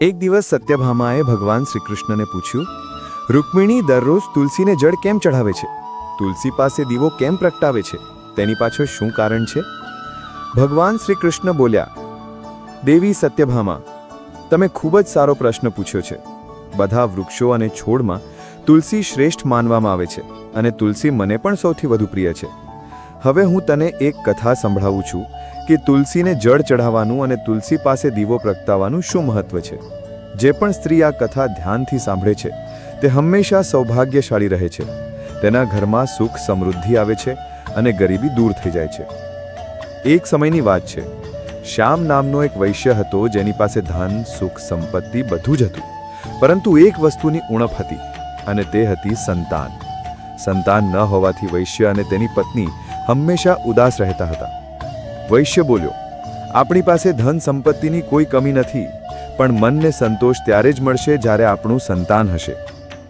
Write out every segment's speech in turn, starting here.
એક દિવસ સત્યભામાએ ભગવાન શ્રીકૃષ્ણને પૂછ્યું, રૂકમિણી દરરોજ તુલસીને જળ કેમ ચઢાવે છે? તુલસી પાસે દીવો કેમ પ્રગટાવે છે? તેની પાછળ શું કારણ છે? ભગવાન શ્રી કૃષ્ણ બોલ્યા, દેવી સત્યભામા, તમે ખૂબ જ સારો પ્રશ્ન પૂછ્યો છે. બધા વૃક્ષો અને છોડમાં તુલસી શ્રેષ્ઠ માનવામાં આવે છે અને તુલસી મને પણ સૌથી વધુ પ્રિય છે. હવે હું તને એક કથા સંભળાવું છું કે તુલસીને જળ ચઢાવવાનું અને તુલસી પાસે દીવો પ્રગટાવવાનું શું મહત્વ છે? જે પણ સ્ત્રી આ કથા ધ્યાનથી સાંભળે છે, તે હંમેશા સૌભાગ્યશાળી રહે છે. તેના ઘરમાં સુખ સમૃદ્ધિ આવે છે અને ગરીબી દૂર થઈ જાય છે. એક સમયની વાત છે. શ્યામ નામનો એક વૈશ્ય હતો જેની પાસે ધન, સુખ, સંપત્તિ બધું જ હતું. પરંતુ એક વસ્તુની ઉણપ હતી અને તે હતી સંતાન. સંતાન ન હોવાથી વૈશ્ય અને તેની પત્ની હંમેશા ઉદાસ રહેતા હતા. વૈશ્ય બોલ્યો, આપણી પાસે ધન સંપત્તિની કોઈ કમી નથી, પણ મનને સંતોષ ત્યારે જ મળશે જ્યારે આપણું સંતાન હશે.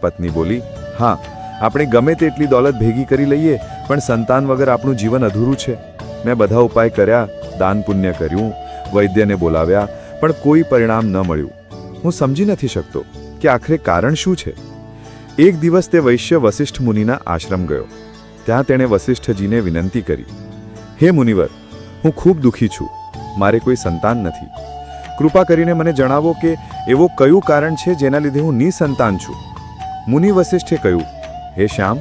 પત્ની બોલી, હા, આપણે ગમે તેટલી દોલત ભેગી કરી લઈએ, પણ સંતાન વગર આપણું જીવન અધૂરું છે. મેં બધા ઉપાય કર્યા, દાન પુણ્ય કર્યું, વૈદ્યને બોલાવ્યા, પણ કોઈ પરિણામ ન મળ્યું. હું સમજી નથી શકતો કે આખરે કારણ શું છે? એક દિવસ તે વૈશ્ય વસિષ્ઠ મુનિના આશ્રમ ગયો. ત્યાં તેણે વસિષ્ઠજીને વિનંતી કરી, હે મુનિવર, હું ખૂબ દુઃખી છું. મારે કોઈ સંતાન નથી. કૃપા કરીને મને જણાવો કે એવો કયું કારણ છે જેના લીધે હું નિસંતાન છું? મુનિ વસિષ્ઠે કહ્યું, હે શ્યામ,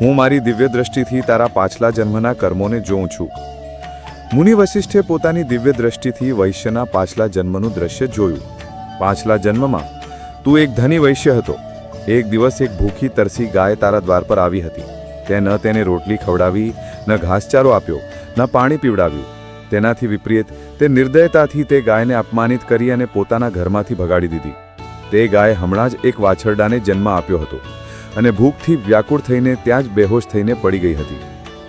હું મારી દિવ્ય દ્રષ્ટિથી તારા પાછલા જન્મના કર્મોને જોઉં છું. મુનિ વસિષ્ઠે પોતાની દિવ્ય દ્રષ્ટિથી વૈશ્યના પાછલા જન્મનું દ્રશ્ય જોયું. પાછલા જન્મમાં તું એક ધની વૈશ્ય હતો. એક દિવસ એક ભૂખી તરસી ગાય તારા દ્વાર પર આવી હતી. તે ન તેને રોટલી ખવડાવી, ન ઘાસચારો આપ્યો, ન પાણી પીવડાવ્યું. તેનાથી વિપરીત, તે નિર્દયતાથી તે ગાયને અપમાનિત કરી અને પોતાના ઘરમાંથી ભગાડી દીધી. તે ગાય હમણાં જ એક વાછરડાને જન્મ આપ્યો હતો અને ભૂખથી વ્યાકુળ થઈને ત્યાં જ બેહોશ થઈને પડી ગઈ હતી.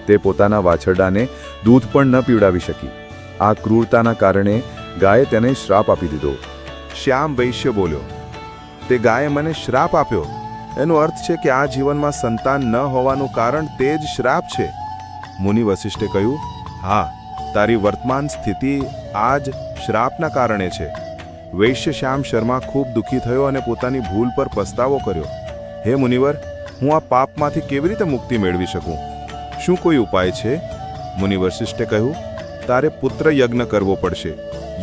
તે પોતાના વાછરડાને દૂધ પણ ન પીવડાવી શકી. આ ક્રૂરતાના કારણે ગાયે તેને શ્રાપ આપી દીધો. શ્યામ વૈશ્ય બોલ્યો તે ગાયે મને શ્રાપ આપ્યો. એનો અર્થ છે કે આ જીવનમાં સંતાન ન હોવાનું કારણ તે જ શ્રાપ છે. મુનિ વસિષ્ઠે કહ્યું, હા, તારી વર્તમાન સ્થિતિ આ જ શ્રાપના કારણે છે. વૈશ્ય શ્યામ શર્મા ખૂબ દુઃખી થયો અને પોતાની ભૂલ પર પસ્તાવો કર્યો. હે મુનિવર, હું આ પાપમાંથી કેવી રીતે મુક્તિ મેળવી શકું? શું કોઈ ઉપાય છે? મુનિ વશિષ્ઠે કહ્યું તારે પુત્ર યજ્ઞ કરવો પડશે.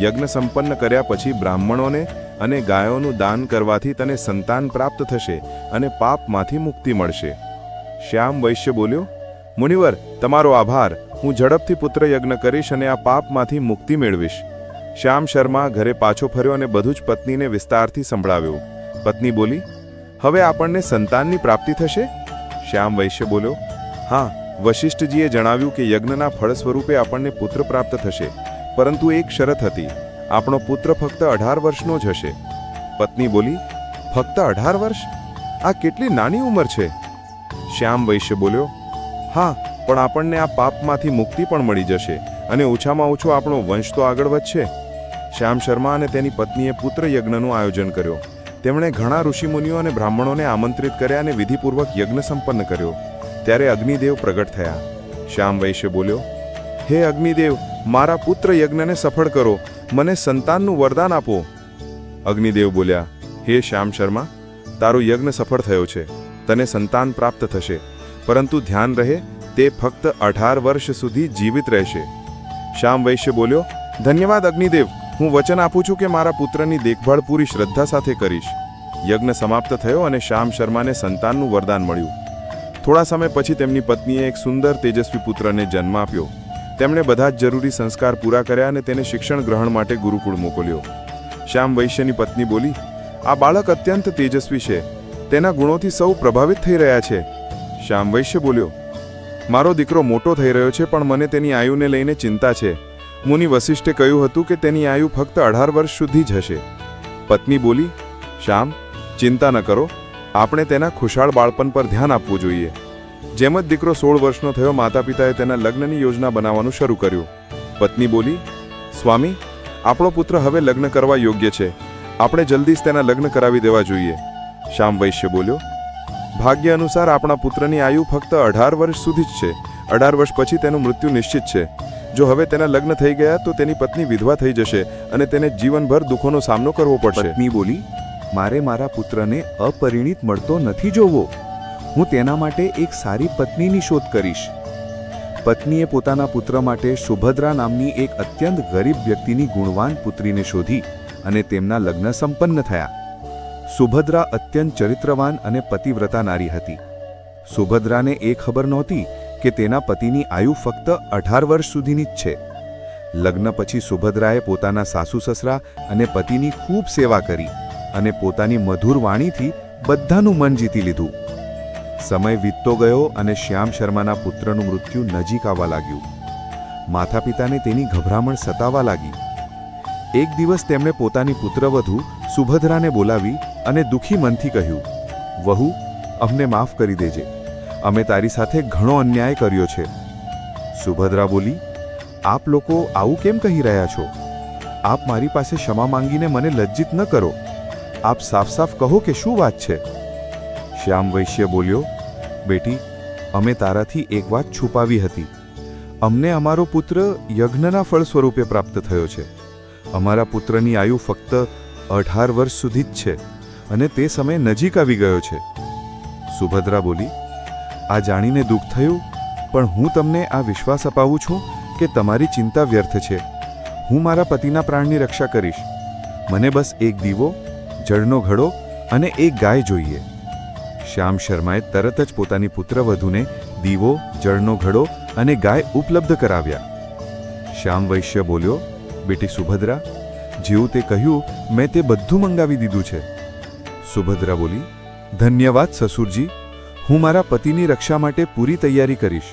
યજ્ઞ સંપન્ન કર્યા પછી બ્રાહ્મણોને અને ગાયોનું દાન કરવાથી તને સંતાન પ્રાપ્ત થશે અને પાપમાંથી મુક્તિ મળશે. શ્યામ વૈશ્ય બોલ્યો, મુનિવર, તમારો આભાર. હું ઝડપથી પુત્ર યજ્ઞ કરીશ અને આ પાપમાંથી મુક્તિ મેળવીશ. શ્યામ શર્મા ઘરે પાછો ફર્યો અને બધું જ પત્નીને વિસ્તારથી સંભળાવ્યું. પત્ની બોલી, હવે આપણને સંતાનની પ્રાપ્તિ થશે? શ્યામ વૈશ્ય બોલ્યો, હા વશિષ્ઠજીએ જણાવ્યું કે યજ્ઞના ફળ સ્વરૂપે આપણને પુત્ર પ્રાપ્ત થશે, પરંતુ એક શરત હતી, આપણો પુત્ર ફક્ત અઢાર વર્ષનો જ હશે. પત્ની બોલી, ફક્ત અઢાર વર્ષ? આ કેટલી નાની ઉંમર છે? શ્યામ વૈશ્ય બોલ્યો, હા, પણ આપણને આ પાપમાંથી મુક્તિ પણ મળી જશે અને ઓછામાં ઓછો આપણો વંશ તો આગળ વધશે. શ્યામ શર્મા અને તેની પત્નીએ પુત્ર યજ્ઞનું આયોજન કર્યો. તેમણે ઘણા ઋષિમુનિઓ અને બ્રાહ્મણોને આમંત્રિત કર્યા અને વિધિપૂર્વક યજ્ઞ સંપન્ન કર્યો. ત્યારે અગ્નિદેવ પ્રગટ થયા. શ્યામ વૈશ્ય બોલ્યો, હે અગ્નિદેવ, મારા પુત્ર યજ્ઞને સફળ કરો, મને સંતાનનું વરદાન આપો. અગ્નિદેવ બોલ્યા, હે શ્યામ શર્મા, તારો યજ્ઞ સફળ થયો છે, તને સંતાન પ્રાપ્ત થશે, પરંતુ ધ્યાન રહે, તે ફક્ત અઢાર વર્ષ સુધી જીવિત રહેશે. શ્યામ વૈશ્ય બોલ્યો, ધન્યવાદ અગ્નિદેવ, હું વચન આપું છું કે મારા પુત્રની દેખભાળ પૂરી શ્રદ્ધા સાથે કરીશ. યજ્ઞ સમાપ્ત થયો અને શ્યામ શર્માને સંતાનનું વરદાન મળ્યું. થોડા સમય પછી તેમની પત્નીએ એક સુંદર તેજસ્વી પુત્રને જન્મ આપ્યો. તેમણે બધા જ જરૂરી સંસ્કાર પૂરા કર્યા અને તેને શિક્ષણ ગ્રહણ માટે ગુરુકુળ મોકલ્યો. શ્યામ વૈશ્યની પત્ની બોલી, આ બાળક અત્યંત તેજસ્વી છે. તેના ગુણોથી સૌ પ્રભાવિત થઈ રહ્યા છે. શ્યામ વૈશ્ય બોલ્યો, મારો દીકરો મોટો થઈ રહ્યો છે, પણ મને તેની આયુને લઈને ચિંતા છે. મુનિ વશિષ્ઠે કહ્યું હતું કે તેની આયુ ફક્ત અઢાર વર્ષ સુધી જ હશે. પત્ની બોલી, શ્યામ, ચિંતા ન કરો. આપણે તેના ખુશાળ બાળપણ પર ધ્યાન આપવું જોઈએ. જેમ જ દીકરો સોળ વર્ષનો થયો માતા પિતાએ તેના લગ્નની યોજના બનાવવાનું શરૂ કર્યું. પત્ની બોલી, સ્વામી, આપણો પુત્ર હવે લગ્ન કરવા યોગ્ય છે. આપણે જલ્દી જ તેના લગ્ન કરાવી દેવા જોઈએ. શ્યામ વૈશ્ય બોલ્યો, ભાગ્ય અનુસાર આપણા પુત્રની આયુ ફક્ત અઢાર વર્ષ સુધી જ છે. અઢાર વર્ષ પછી તેનું મૃત્યુ નિશ્ચિત છે. જો હવે તેના લગ્ન થઈ ગયા, તો તેની પત્ની વિધવા થઈ જશે અને તેને જીવનભર દુઃખોનો સામનો કરવો પડશે. પત્ની બોલી મારે મારા પુત્રને અપરિણિત મળતો નથી જોવો. હું તેના માટે એક સારી પત્નીની શોધ કરીશ. પત્નીએ પોતાના પુત્ર માટે સુભદ્રા નામની એક અત્યંત ગરીબ વ્યક્તિની ગુણવાન પુત્રીને શોધી અને તેમના લગ્ન સંપન્ન થયા. સુભદ્રા અત્યંત ચરિત્રવાન અને પતિવ્રતા નારી હતી. સુભદ્રાને એ ખબર નહોતી કે તેના પતિની આયુ ફક્ત અઢાર વર્ષ સુધીની જ છે. લગ્ન પછી સુભદ્રાએ પોતાના સાસુ સસરા અને પતિની ખૂબ સેવા કરી. અને પોતાની મધુર વાણીથી બધાનું મન જીતી લીધું. સમય વીતતો ગયો અને શ્યામ શર્માના પુત્રનું મૃત્યુ નજીક આવવા લાગ્યું. માતા પિતાને તેની ગભરામણ સતાવા લાગી. એક દિવસ તેમણે પોતાની પુત્રવધુ સુભદ્રાને બોલાવી અને દુઃખી મનથી કહ્યું, વહુ, અમને માફ કરી દેજે. અમે તારી સાથે ઘણો અન્યાય કર્યો છે. સુભદ્રા બોલી, આપ લોકો આવું કેમ કહી રહ્યા છો? આપ મારી પાસે ક્ષમા માંગીને મને લજ્જિત ન કરો. આપ સાફ સાફ કહો કે શું વાત છે? શ્યામ વૈશ્ય બોલ્યો, બેટી, અમે તારાથી એક વાત છુપાવી હતી. અમને અમારો પુત્ર યજ્ઞના ફળ સ્વરૂપે પ્રાપ્ત થયો છે. અમારા પુત્રની આયુ ફક્ત અઢાર વર્ષ સુધી જ છે અને તે સમય નજીક આવી ગયો છે. સુભદ્રા બોલી, આ જાણીને દુઃખ થયું, પણ હું તમને આ વિશ્વાસ અપાવું છું કે તમારી ચિંતા વ્યર્થ છે. હું મારા પતિના પ્રાણની રક્ષા કરીશ. મને બસ એક દીવો જળનો ઘડો અને એક ગાય જોઈએ. શ્યામ શર્માએ તરત જ પોતાની પુત્રવધૂને દીવો, જળનો ઘડો અને ગાય ઉપલબ્ધ કરાવ્યા. શ્યામ વૈશ્ય બોલ્યો, બેટી સુભદ્રા, જેવું તે કહ્યું, મેં તે બધું મંગાવી દીધું છે. સુભદ્રા બોલી, ધન્યવાદ, સસુરજી. હું મારા પતિની રક્ષા માટે પૂરી તૈયારી કરીશ.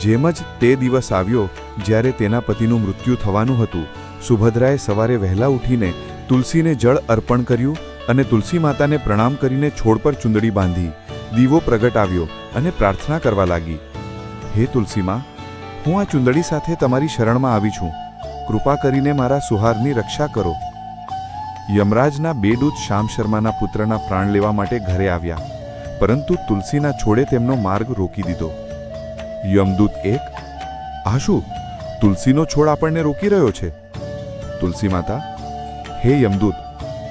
જેમ જ તે દિવસ આવ્યો, જ્યારે તેના પતિનું મૃત્યુ થવાનું હતું, સુભદ્રાએ સવારે વહેલા ઉઠીને તુલસીને જળ અર્પણ કર્યું અને તુલસી માતાને પ્રણામ કરીને છોડ પર ચુંદડી બાંધી, દીવો પ્રગટ આવ્યો અને પ્રાર્થના કરવા લાગી. હે તુલસીમાં, હું આ ચુંદડી સાથે તમારી શરણમાં આવી છું. કૃપા કરીને મારા સુહારની રક્ષા કરો. યમરાજના બે દૂત શ્યામ શર્માના પુત્રના પ્રાણ લેવા માટે ઘરે આવ્યા, પરંતુ તુલસીના છોડે તેમનો માર્ગ રોકી દીધો. યમદૂત એક આ શું તુલસીનો છોડ આપણને રોકી રહ્યો છે. તુલસી માતા હે યમદૂત,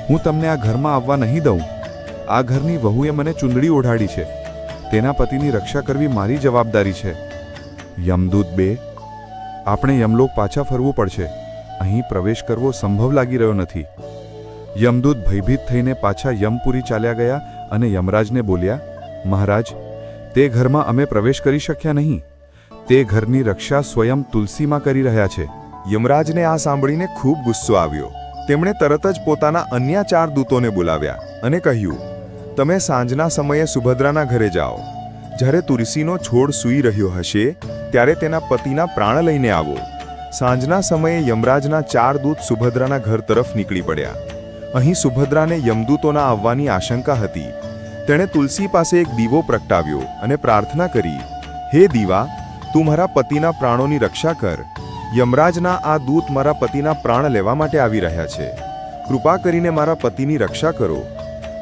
હું તમને આ ઘરમાં આવવા નહીં દઉં. આ ઘરની વહુએ મને ચૂંદડી ઓઢાડી છે. તેના પતિની રક્ષા કરવી મારી જવાબદારી છે. યમદૂત બે, આપણે યમલોક પાછા ફરવું પડશે. અહીં પ્રવેશ કરવો સંભવ લાગી રહ્યો નથી. યમદૂત ભયભીત થઈને પાછા યમપુરી ચાલ્યા ગયા અને યમરાજને બોલ્યા, મહારાજ, તે ઘરમાં અમે પ્રવેશ કરી શક્યા નહીં. તે ઘરની રક્ષા સ્વયં તુલસીમાં કરી રહ્યા છે. યમરાજને આ સાંભળીને ખૂબ ગુસ્સો આવ્યો. તેમણે તરત જ પોતાના અન્ય ચાર દૂતોને બોલાવ્યા અને કહ્યું, તમે સાંજના સમયે સુભદ્રાના ઘરે જાઓ. જ્યારે તુલસીનો છોડ સૂઈ રહ્યો હશે, ત્યારે તેના પતિના પ્રાણ લઈને આવો. સાંજના સમયે યમરાજના ચાર દૂત સુભદ્રાના ઘર તરફ નીકળી પડ્યા. અહીં સુભદ્રાને યમદૂતોના આવવાની આશંકા હતી. તેણે તુલસી પાસે એક દીવો પ્રગટાવ્યો અને પ્રાર્થના કરી, હે દીવા, તું મારા પતિના પ્રાણોની રક્ષા કર. યમરાજના આ દૂત મારા પતિના પ્રાણ લેવા માટે આવી રહ્યા છે. કૃપા કરીને મારા પતિની રક્ષા કરો.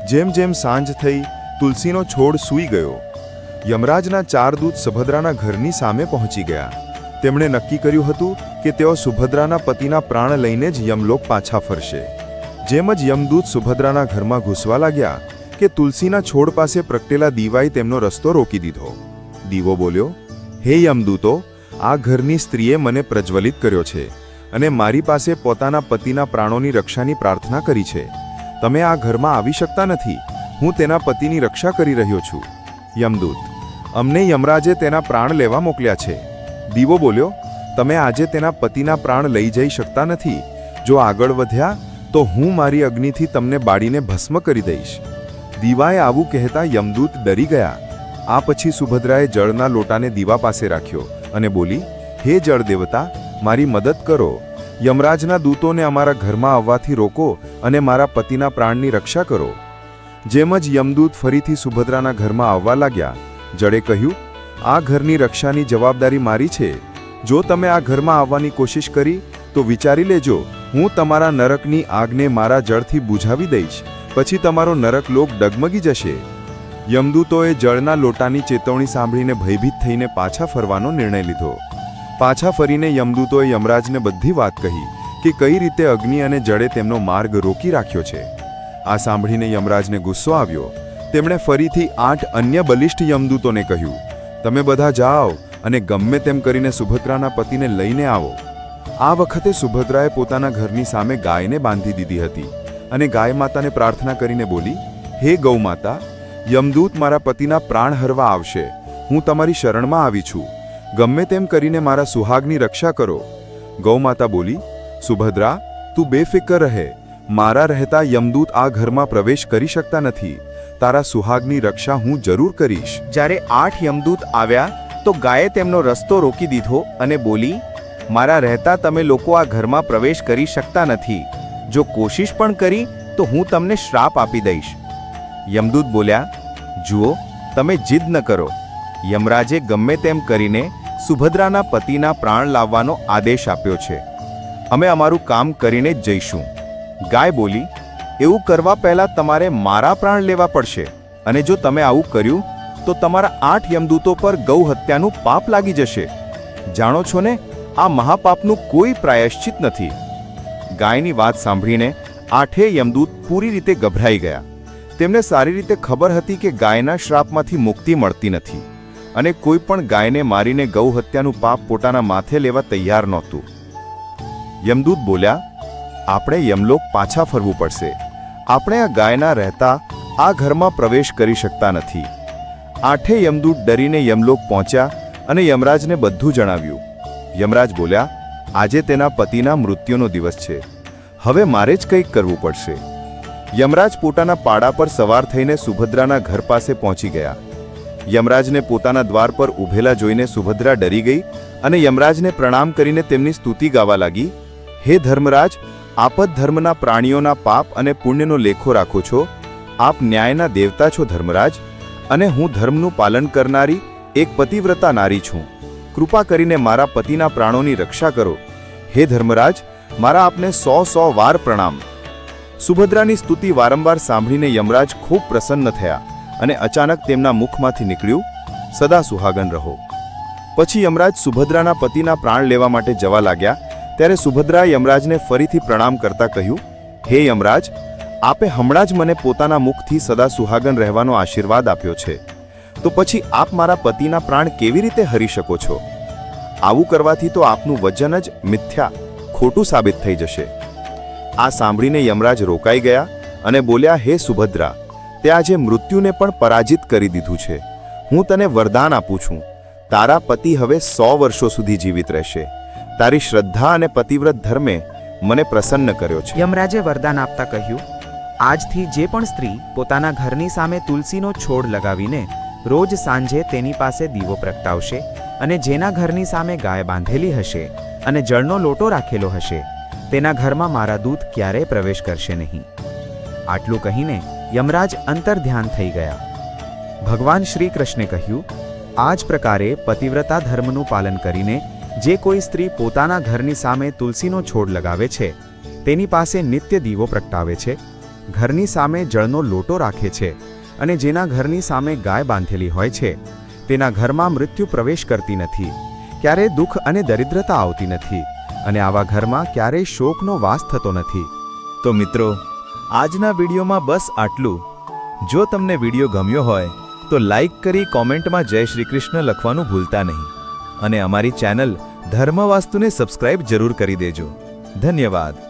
જેમ જેમ સાંજ થઈ, તુલસીનો છોડ સૂઈ ગયો. યમરાજના ચાર દૂત સુભદ્રાના ઘરની સામે પહોંચી ગયા. તેમણે નક્કી કર્યું હતું કે તેઓ સુભદ્રાના પતિના પ્રાણ લઈને જ યમલોક પાછા ફરશે. જેમ જ યમદૂત સુભદ્રાના ઘરમાં ઘૂસવા લાગ્યા કે તુલસીના છોડ પાસે પ્રગટેલા દીવાએ તેમનો રસ્તો રોકી દીધો. દીવો બોલ્યો, હે યમદૂતો આ ઘરની સ્ત્રીએ મને પ્રજ્વલિત કર્યો છે અને મારી પાસે પોતાના પતિના પ્રાણોની રક્ષાની પ્રાર્થના કરી છે. તમે આ ઘરમાં આવી શકતા નથી. હું તેના પતિની રક્ષા કરી રહ્યો છું. યમદૂત, અમને યમરાજે તેના પ્રાણ લેવા મોકલ્યા છે. દીવો બોલ્યો, તમે આજે તેના પતિના પ્રાણ લઈ જઈ શકતા નથી. જો આગળ વધ્યા, તો હું મારી અગ્નિથી તમને બાળીને ભસ્મ કરી દઈશ. દીવાએ આવું કહેતા યમદૂત ડરી ગયા. આ પછી સુભદ્રાએ જળના લોટાને દીવા પાસે રાખ્યો. અને બોલી, હે જળ દેવતા, મારી મદદ કરો. યમરાજના દૂતોને અમારા ઘરમાં આવવાથી રોકો અને મારા પતિના પ્રાણની રક્ષા કરો. જેમ જ યમદૂત ફરીથી સુભદ્રાના ઘરમાં આવવા લાગ્યા, જડે કહ્યું, આ ઘરની રક્ષાની જવાબદારી મારી છે. જો તમે આ ઘરમાં આવવાની કોશિશ કરી, તો વિચારી લેજો, હું તમારા નરકની આગને મારા જળથી બુઝાવી દઈશ. પછી તમારો નરક લોક ડગમગી જશે. યમદૂતોએ જળના લોટાની ચેતવણી સાંભળીને ભયભીત થઈને પાછા ફરવાનો નિર્ણય લીધો. પાછા ફરીને યમદૂતોએ યમરાજને બધી વાત કહી કે કઈ રીતે અગ્નિ અને જળે તેમનો માર્ગ રોકી રાખ્યો છે. આ સાંભળીને યમરાજને ગુસ્સો આવ્યો. તેમણે ફરીથી આઠ અન્ય બલિષ્ઠ યમદૂતોને કહ્યું, તમે બધા જાઓ અને ગમે તેમ કરીને સુભદ્રાના પતિને લઈને આવો. આ વખતે સુભદ્રાએ પોતાના ઘરની સામે ગાયને બાંધી દીધી હતી અને ગાય માતાને પ્રાર્થના કરીને બોલી, હે ગૌ માતા યમદૂત મારા પતિના પ્રાણ હરવા આવશે. હું તમારી શરણમાં આવી છું. ગમે તેમ કરીને મારા સુહાગની રક્ષા કરો. ગૌમાતા બોલી, સુભદ્રા, તું બેફિકર રહે. મારા રહેતા યમદૂત આ ઘરમાં પ્રવેશ કરી શકતા નથી. તારા સુહાગની રક્ષા હું જરૂર કરીશ. જ્યારે આઠ યમદૂત આવ્યા, તો ગાયે તેમનો રસ્તો રોકી દીધો અને બોલી, મારા રહેતા તમે લોકો આ ઘરમાં પ્રવેશ કરી શકતા નથી. જો કોશિશ પણ કરી, તો હું તમને શ્રાપ આપી દઈશ. યમદૂત બોલ્યા જુઓ, તમે જીદ ન કરો. યમરાજે ગમે તેમ કરીને સુભદ્રાના પતિના પ્રાણ લાવવાનો આદેશ આપ્યો છે. અમે અમારું કામ કરીને જ જઈશું. ગાય બોલી, એવું કરવા પહેલાં તમારે મારા પ્રાણ લેવા પડશે. અને જો તમે આવું કર્યું, તો તમારા આઠ યમદૂતો પર ગૌ હત્યાનું પાપ લાગી જશે. જાણો છો ને, આ મહાપાપનું કોઈ પ્રાયશ્ચિત નથી. ગાયની વાત સાંભળીને આઠે યમદૂત પૂરી રીતે ગભરાઈ ગયા. તેમને સારી રીતે ખબર હતી કે ગાયના શ્રાપમાંથી મુક્તિ મળતી નથી અને કોઈ પણ ગાયને મારીને ગૌ હત્યાનું પાપ પોતાના માથે લેવા તૈયાર નહોતું. યમદૂત બોલ્યા, આપણે યમલોક પાછા ફરવું પડશે. આપણે આ ગાયના રહેતા આ ઘરમાં પ્રવેશ કરી શકતા નથી. આઠે યમદૂત ડરીને યમલોક પહોંચ્યા અને યમરાજને બધું જણાવ્યું. યમરાજ બોલ્યા, આજે તેના પતિના મૃત્યુનો દિવસ છે. હવે મારે જ કંઈક કરવું પડશે. યમરાજ પોતાના પાડા પર સવાર થઈને સુભદ્રાના ઘર પાસે પહોંચી ગયા. યમરાજને પોતાના દ્વાર પર ઊભેલા જોઈને સુભદ્રા ડરી ગઈ અને યમરાજને પ્રણામ કરીને તેમની સ્તુતિ ગાવા લાગી, હે ધર્મરાજ, આપ જ ધર્મના પ્રાણીઓના પાપ અને પુણ્યનો લેખો રાખો છો. આપ ન્યાયના દેવતા છો ધર્મરાજ, અને હું ધર્મનું પાલન કરનારી એક પતિવ્રતા નારી છું. કૃપા કરીને મારા પતિના પ્રાણોની રક્ષા કરો. હે ધર્મરાજ, મારા આપને સો સો વાર પ્રણામ. સુભદ્રાની સ્તુતિ વારંવાર સાંભળીને યમરાજ ખૂબ પ્રસન્ન થયા અને અચાનક તેમના મુખમાંથી નીકળ્યું, સદા સુહાગન રહો. પછી યમરાજ સુભદ્રાના પતિના પ્રાણ લેવા માટે જવા લાગ્યા, ત્યારે સુભદ્રા યમરાજને ફરીથી પ્રણામ કરતા કહ્યું, હે યમરાજ, આપે હમણાં જ મને પોતાના મુખથી સદા સુહાગન રહેવાનો આશીર્વાદ આપ્યો છે. તો પછી આપ મારા પતિના પ્રાણ કેવી રીતે હરી શકો છો? આવું કરવાથી તો આપનું વજન જ મિથ્યા, ખોટું સાબિત થઈ જશે. આ સાંભળીને યમરાજ રોકાઈ ગયા અને બોલ્યા, હે સુભદ્રા, તે આજે મૃત્યુને પણ પરાજિત કરી દીધું છે. હું તને વરદાન આપું છું. તારા પતિ હવે સો વર્ષો સુધી જીવિત રહેશે. તારી શ્રદ્ધા અને પતિવ્રત ધર્મે મને પ્રસન્ન કર્યો છે. યમરાજે વરદાન આપતા કહ્યું, આજથી જે પણ સ્ત્રી પોતાના ઘરની સામે તુલસીનો છોડ લગાવીને રોજ સાંજે તેની પાસે દીવો પ્રગટાવશે અને જેના ઘરની સામે ગાય બાંધેલી હશે અને જળનો લોટો રાખેલો હશે તેના ઘરમાં મારા દૂત ક્યારેય પ્રવેશ કરશે નહીં. આટલું કહીને યમરાજ અંતર્ધ્યાન થઈ ગયા. ભગવાન શ્રી કૃષ્ણે કહ્યું આ જ પ્રકારે પતિવ્રતા ધર્મનું પાલન કરીને જે કોઈ સ્ત્રી પોતાના ઘરની સામે તુલસીનો છોડ લગાવે છે, તેની પાસે નિત્ય દીવો પ્રગટાવે છે, ઘરની સામે જળનો લોટો રાખે છે અને જેના ઘરની સામે ગાય બાંધેલી હોય છે, તેના ઘરમાં મૃત્યુ પ્રવેશ કરતી નથી, ક્યારે દુઃખ અને દરિદ્રતા આવતી નથી. અને આવા ઘરમાં ક્યારેય શોકનો વાસ થતો નથી. તો મિત્રો, આજના વિડીયોમાં બસ આટલું. જો તમને વીડિયો ગમ્યો હોય, તો લાઈક કરી કોમેન્ટમાં જય શ્રી કૃષ્ણ લખવાનું ભૂલતા નહીં. અને અમારી ચેનલ ધર્મવાસ્તુને સબસ્ક્રાઇબ જરૂર કરી દેજો. ધન્યવાદ.